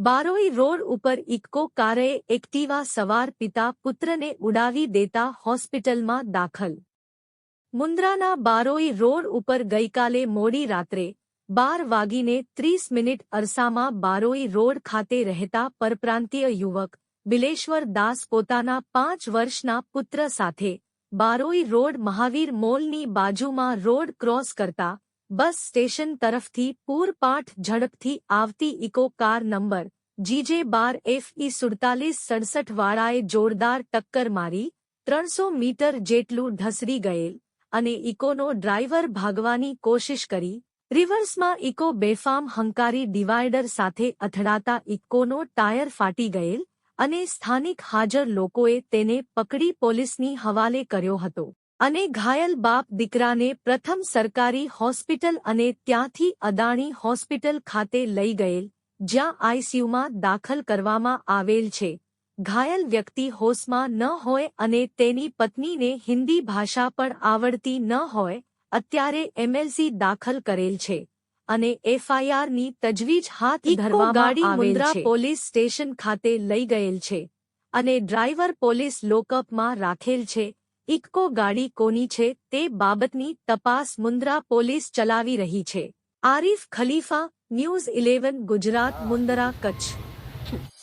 Baroi road ઉપર Eeco કારે Activa સવાર પિતા પુત્રને ઉડાવી દેતા હોસ્પિટલમાં દાખલ. મુન્દ્રાના બારોઈ રોડ ઉપર ગઈકાલે મોડી રાત્રે બાર વાગીને ત્રીસ મિનિટ અરસામાં બારોઈ રોડ ખાતે રહેતા પરપ્રાંતીય યુવક બિલેશ્વર દાસ પોતાના પાંચ વર્ષના પુત્ર સાથે બારોઈ રોડ મહાવીર મોલની બાજુમાં રોડ ક્રોસ કરતા બસ સ્ટેશન તરફથી પૂરપાઠ ઝડપથી આવતી ઇકો કાર નંબર જીજે બાર એફઈ સુડતાલીસ સડસઠ વાળાએ જોરદાર ટક્કર મારી, ત્રણસો મીટર જેટલું ઢસરી ગયેલ, અને ઇકોનો ડ્રાઈવર ભાગવાની કોશિશ કરી, રિવર્સમાં ઇકો બેફામ હંકારી ડિવાઈડર સાથે અથડાતા ઇકોનો ટાયર ફાટી ગયેલ, અને સ્થાનિક હાજર લોકોએ તેને પકડી પોલીસની હવાલે કર્યો હતો. અને ઘાયલ બાપ દીકરાને પ્રથમ સરકારી હોસ્પિટલ અને ત્યાંથી અદાણી હોસ્પિટલ ખાતે લઈ ગયેલ જ્યાં આઈસીયુમાં દાખલ કરવામાં આવેલ છે. ઘાયલ વ્યક્તિ હોશમાં ન હોય અને તેની પત્નીને હિન્દી ભાષા પણ આવડતી ન હોય અત્યારે એમએલસી દાખલ કરેલ છે અને એફઆઈઆરની તજવીજ હાથ ધરવા ગાડી મુન્દ્રા પોલીસ સ્ટેશન ખાતે લઈ ગયેલ છે અને ડ્રાઈવર પોલીસ લોકઅપમાં રાખેલ છે. ઇક્કો ગાડી કોની છે તે બાબતની તપાસ મુન્દ્રા પોલીસ ચલાવી રહી છે. Arif Khalifa, news eleven, Gujarat, Mundra, Kutch.